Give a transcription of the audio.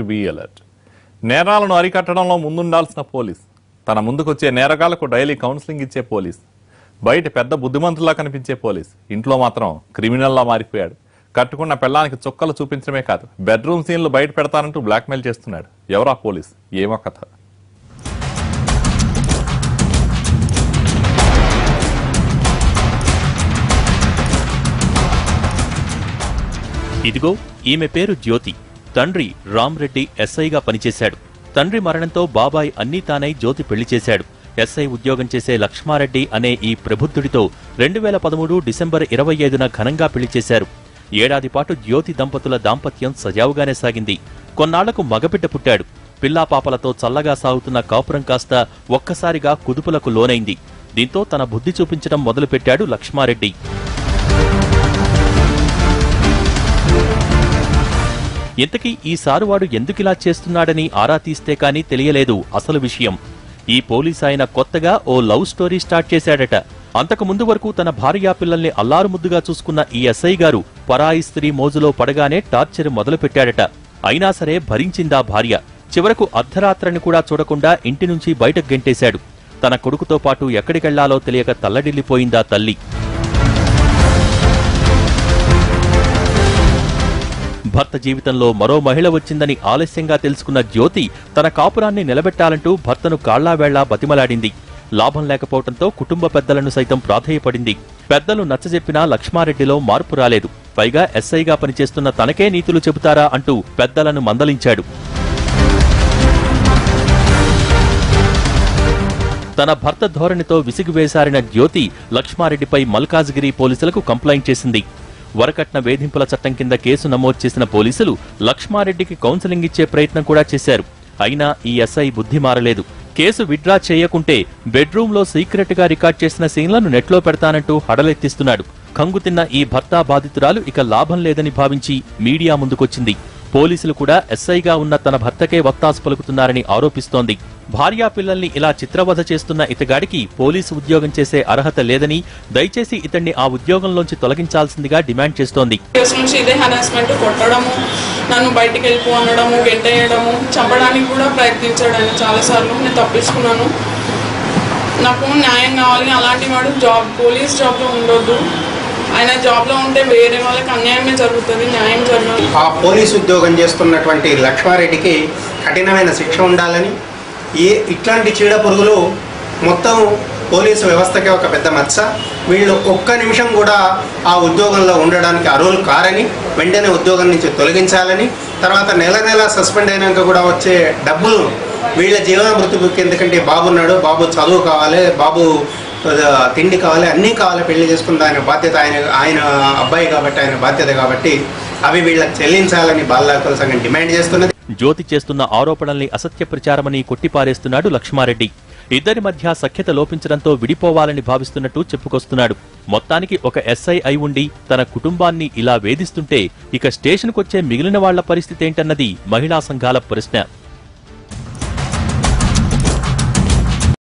To be alert నేరాలను అరికట్టడంలో ముందుండాల్సిన police. తన ముందుకొచ్చే నేరగాళ్ళకు డైలీ కౌన్సిలింగ్ ఇచ్చే పోలీస్. బయట పెద్ద బుద్ధిమంతుల్లా కనిపించే పోలీస్. ఇంట్లో మాత్రం క్రిమినల్లా మారిపోయాడు. కట్టుకున్న పెళ్ళానికి చుక్కలు చూపించడమే కాదు బెడ్రూమ్ సీన్లు బయట పెడతానంటూ బ్లాక్మెయిల్ చేస్తున్నాడు. ఎవరా పోలీస్? ఏమో కథ. ఇదిగో ఈమె పేరు జ్యోతి. తండ్రి రామ్రెడ్డి ఎస్ఐగా పనిచేశాడు. తండ్రి మరణంతో బాబాయ్ అన్నీ తానై జ్యోతి పెళ్ళి చేశాడు. ఎస్ఐ ఉద్యోగం చేసే లక్ష్మారెడ్డి అనే ఈ ప్రబుద్ధుడితో రెండు వేల పదమూడు డిసెంబర్ ఇరవై ఐదున ఘనంగా పెళ్ళి చేశారు. ఏడాది పాటు జ్యోతి దంపతుల దాంపత్యం సజావుగానే సాగింది. కొన్నాళ్ళకు మగబిడ్డ పుట్టాడు. పిల్లాపాపలతో చల్లగా సాగుతున్న కాపురం కాస్త ఒక్కసారిగా కుదుపులకు లోనైంది. దీంతో తన బుద్ధి చూపించడం మొదలుపెట్టాడు లక్ష్మారెడ్డి. ఇంతకీ ఈ సారువాడు ఎందుకిలా చేస్తున్నాడని ఆరా తీస్తే కానీ తెలియలేదు అసలు విషయం. ఈ పోలీస్ ఆయన కొత్తగా ఓ లవ్ స్టోరీ స్టార్ట్ చేశాడట. అంతకు ముందు వరకు తన భార్యా పిల్లల్ని అల్లారుముద్దుగా చూసుకున్న ఈ ఎస్ఐ గారు పరాయి స్త్రీ మోజులో పడగానే టార్చర్ మొదలుపెట్టాడట. అయినా సరే భరించిందా భార్య. చివరకు అర్ధరాత్రని కూడా చూడకుండా ఇంటి నుంచి బయటకు గెంటేశాడు. తన కొడుకుతో పాటు ఎక్కడికెళ్ళాలో తెలియక తల్లడిల్లిపోయిందా తల్లి. భర్త జీవితంలో మరో మహిళ వచ్చిందని ఆలస్యంగా తెలుసుకున్న జ్యోతి తన కాపురాన్ని నిలబెట్టాలంటూ భర్తను కాళ్ళావేళ్ళా బతిమలాడింది. లాభం లేకపోవడంతో కుటుంబ పెద్దలను సైతం ప్రాధేయపడింది. పెద్దలు నచ్చజెప్పినా లక్ష్మారెడ్డిలో మార్పు రాలేదు. పైగా ఎస్ఐగా పనిచేస్తున్న తనకే నీతులు చెబుతారా అంటూ పెద్దలను మందలించాడు. తన భర్త ధోరణితో విసిగివేశారిన జ్యోతి లక్ష్మారెడ్డిపై మల్కాజ్గిరి పోలీసులకు కంప్లైంట్ చేసింది. వరకట్న వేధింపుల చట్టం కింద కేసు నమోదు చేసిన పోలీసులు లక్ష్మారెడ్డికి కౌన్సిలింగ్ ఇచ్చే ప్రయత్నం కూడా చేశారు. అయినా ఈ ఎస్ఐ బుద్ధి మారలేదు. కేసు విత్డ్రా చేయకుంటే బెడ్రూంలో సీక్రెట్గా రికార్డ్ చేసిన సీన్లను నెట్లో పెడతానంటూ హడలెత్తిస్తున్నాడు. కంగుతిన్న ఈ భర్త బాధితురాలు ఇక లాభం లేదని భావించి మీడియా ముందుకొచ్చింది. పోలీసులు కూడా ఎస్ఐగా ఉన్న తన భర్తకే వత్తాసు పలుకుతున్నారని ఆరోపిస్తోంది. భార్యా పిల్లల్ని ఇలా చిత్రవధ చేస్తున్న ఇతగాడికి పోలీసు ఉద్యోగం చేసే అర్హత లేదని దయచేసి ఇతన్ని ఆ ఉద్యోగంలోంచి తొలగించాల్సిందిగా డిమాండ్ చేస్తోంది. కొట్టడము నన్ను బయటికి వెళ్ళిపో అనడము గెంటేయడము చంపడానికి కూడా ప్రయత్నించాడు ఆయన చాలాసార్లు. నేను తప్పించుకున్నాను. నాకు న్యాయం కావాలి అలాంటి వాడు జాబ్ పోలీస్ జాబ్లో ఉండొద్దు. ఆయన జాబ్లో ఉంటే వేరే వాళ్ళకి అన్యాయమే జరుగుతుంది న్యాయం జరగదు ఆ పోలీస్ ఉద్యోగం చేస్తున్నటువంటి లక్ష్మారెడ్డికి కఠినమైన శిక్ష ఉండాలని ఏ ఇట్లాంటి చీడ పురుగులు మొత్తం పోలీసు వ్యవస్థకి ఒక పెద్ద మచ్చ. వీళ్ళు ఒక్క నిమిషం కూడా ఆ ఉద్యోగంలో ఉండడానికి అర్హులు కారని వెంటనే ఉద్యోగం నుంచి తొలగించాలని తర్వాత నెల నెల సస్పెండ్ అయినాక కూడా వచ్చే డబ్బులు వీళ్ళ జీవన మృతి ఎందుకంటే బాబు ఉన్నాడు బాబు చదువు కావాలి బాబు తిండి కావాలి అన్నీ కావాలి పెళ్ళి చేసుకుంది ఆయన బాధ్యత ఆయన ఆయన అబ్బాయి కాబట్టి ఆయన బాధ్యత కాబట్టి అవి వీళ్ళకి చెల్లించాలని బాలకుల సంఘం డిమాండ్ చేస్తున్నది. జ్యోతి చేస్తున్న ఆరోపణల్ని అసత్య ప్రచారమని కొట్టిపారేస్తున్నాడు లక్ష్మారెడ్డి. ఇద్దరి మధ్య సఖ్యత లోపించడంతో విడిపోవాలని భావిస్తున్నట్టు చెప్పుకొస్తున్నాడు. మొత్తానికి ఒక ఎస్ఐ అయి ఉండి తన కుటుంబాన్ని ఇలా వేధిస్తుంటే ఇక స్టేషన్కొచ్చే మిగిలిన వాళ్ళ పరిస్థితేంటన్నది మహిళా సంఘాల ప్రశ్న.